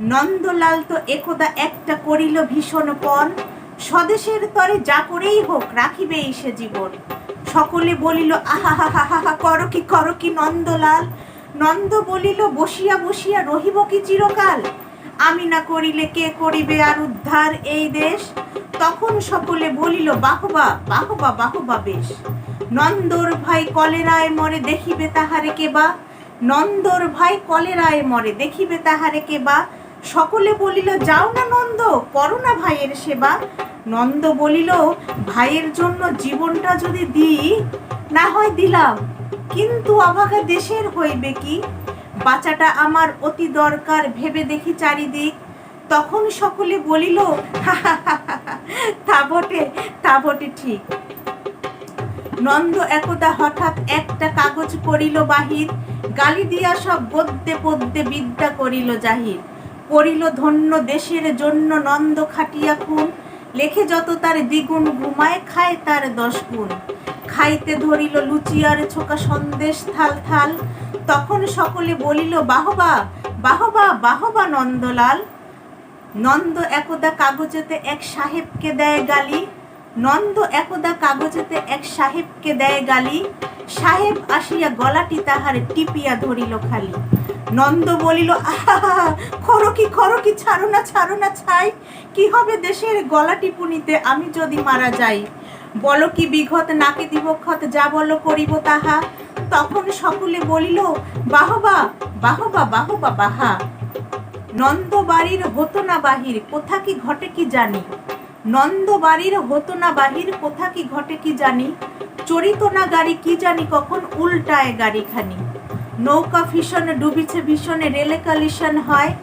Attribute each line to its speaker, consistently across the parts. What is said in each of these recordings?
Speaker 1: নন্দলাল তো একদা একটা করিল ভীষণ পণ। স্বদেশের তরে যা করেই হোক, রাখিবে সে জীবন। সকলে বলিল, আহা, হা হা হা করো কি করো কি নন্দলাল? নন্দ বলিল, বসিয়া বসিয়া রহিব কি চিরকাল? আমি না করিলে কে করিবে আর উদ্ধার এই দেশ? তখন সকলে বলিল, বাহবা বাহবা বাহবা বেশ। নন্দর ভাই কলেরায় মরে দেখিবে তাহারে কেবা নন্দর ভাই কলেরায় মরে দেখিবে তাহারে কেবা সকলে বলিল, যাও না নন্দ, করো না ভাইয়ের সেবা। নন্দ বলিল, ভাইয়ের জন্য জীবনটা যদি দিই, না হয় দিলাম। কিন্তু অভাগা দেশের হইবে কি? বাচ্চাটা আমার অতি দরকার, ভেবে দেখি চারিদিক। তখন সকলে বলিল তা বটে তা বটে ঠিক। নন্দ একদা হঠাৎ একটা কাগজ করিল বাহির, গালি দিয়া সব গদ্যে পদ্যে বিদ্যা করিল জাহির। করিল ধন্য দেশের জন্য নন্দ খাটিয়া খুন। লেখে যত তার দ্বিগুণ ঘুমায়, খায় তার দশ গুণ। খাইতে ধরিল লুচিয়ার ছোকা সন্দেশ থাল থাল। তখন সকলে বলিল, বাহবা বাহবা বাহবা নন্দলাল। নন্দ একদা কাগজেতে এক সাহেবকে দেয় গালি। নন্দ একদা কাগজেতে এক সাহেবকে দেয় গালি। সাহেব আসিয়া গলাটি তাহার টিপিয়া ধরিল খালি। নন্দ বলিল, আহা খরো কি খরো কি ছাড়ো না ছাড়ো না ছাই। কি হবে দেশের গলা টিপুনিতে, আমি যদি মারা যাই? বল কি বিঘত, নাকে দিবক্ষত যা বল করিব তাহা? তখন সকলে বলিল, বাহবা বাহবা বাহবা, বাহা। নন্দ বাড়ির হতো না বাহির, কোথা কি ঘটে কি জানি? নন্দ বাড়ির হতো না বাহির কোথা কি ঘটে কি জানি? চরিত না গাড়ি কি জানি কখন উল্টায় গাড়িখানি। নৌকা ভীষণে ডুবিছে, ভীষণে রেলে কালিশন হয়।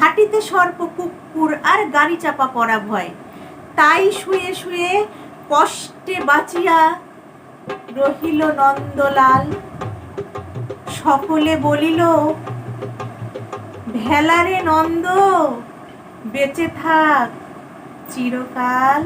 Speaker 1: হাটিতে সর্প, কুকুর আর গাড়ি চাপা পড়া ভয়। তাই শুয়ে শুয়ে কষ্টে বাঁচিয়া রহিল নন্দলাল। সকলে বলিল, ভেলারে নন্দ, বেঁচে থাক। চিরকাল